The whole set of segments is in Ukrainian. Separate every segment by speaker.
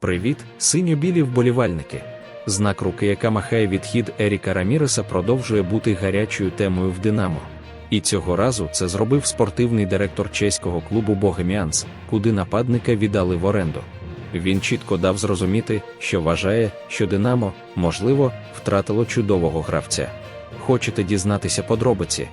Speaker 1: Привіт, синьо-білі вболівальники. Знак руки, яка махає відхід Еріка Раміреса, продовжує бути гарячою темою в Динамо. І цього разу це зробив спортивний директор чеського клубу Богеміанс, куди нападника віддали в оренду. Він чітко дав зрозуміти, що вважає, що Динамо, можливо, втратило чудового гравця. Хочете дізнатися подробиці?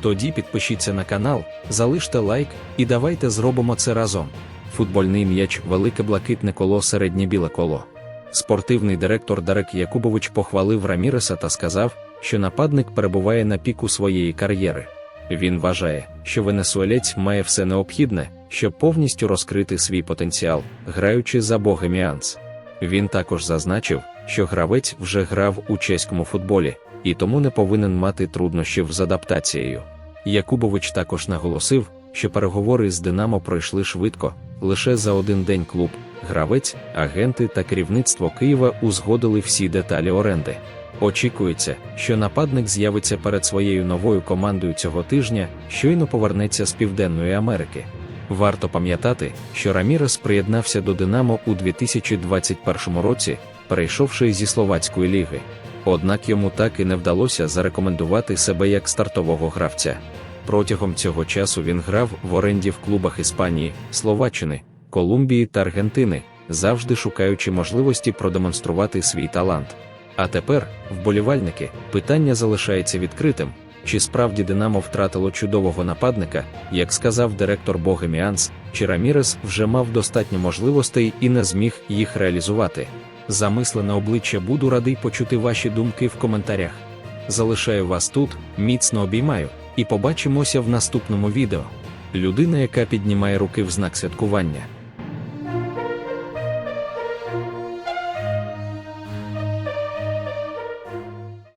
Speaker 1: Тоді підпишіться на канал, залиште лайк і давайте зробимо це разом. Футбольний м'яч велике блакитне коло середнє біле коло. Спортивний директор Дарек Якубович похвалив Раміреса та сказав, що нападник перебуває на піку своєї кар'єри. Він вважає, що венесуелець має все необхідне, щоб повністю розкрити свій потенціал, граючи за Богеміанс. Він також зазначив, що гравець вже грав у чеському футболі і тому не повинен мати труднощів з адаптацією. Якубович також наголосив, що переговори з Динамо пройшли швидко, лише за один день клуб, гравець, агенти та керівництво Києва узгодили всі деталі оренди. Очікується, що нападник з'явиться перед своєю новою командою цього тижня, щойно повернеться з Південної Америки. Варто пам'ятати, що Рамірес приєднався до Динамо у 2021 році, перейшовши зі словацької ліги. Однак йому так і не вдалося зарекомендувати себе як стартового гравця. Протягом цього часу він грав в оренді в клубах Іспанії, Словаччини, Колумбії та Аргентини, завжди шукаючи можливості продемонструвати свій талант. А тепер, вболівальники, питання залишається відкритим: чи справді Динамо втратило чудового нападника, як сказав директор Богеміанс, чи Рамірес вже мав достатньо можливостей і не зміг їх реалізувати. Замислене обличчя буду радий почути ваші думки в коментарях. Залишаю вас тут, міцно обіймаю, і побачимося в наступному відео. Людина, яка піднімає руки в знак святкування.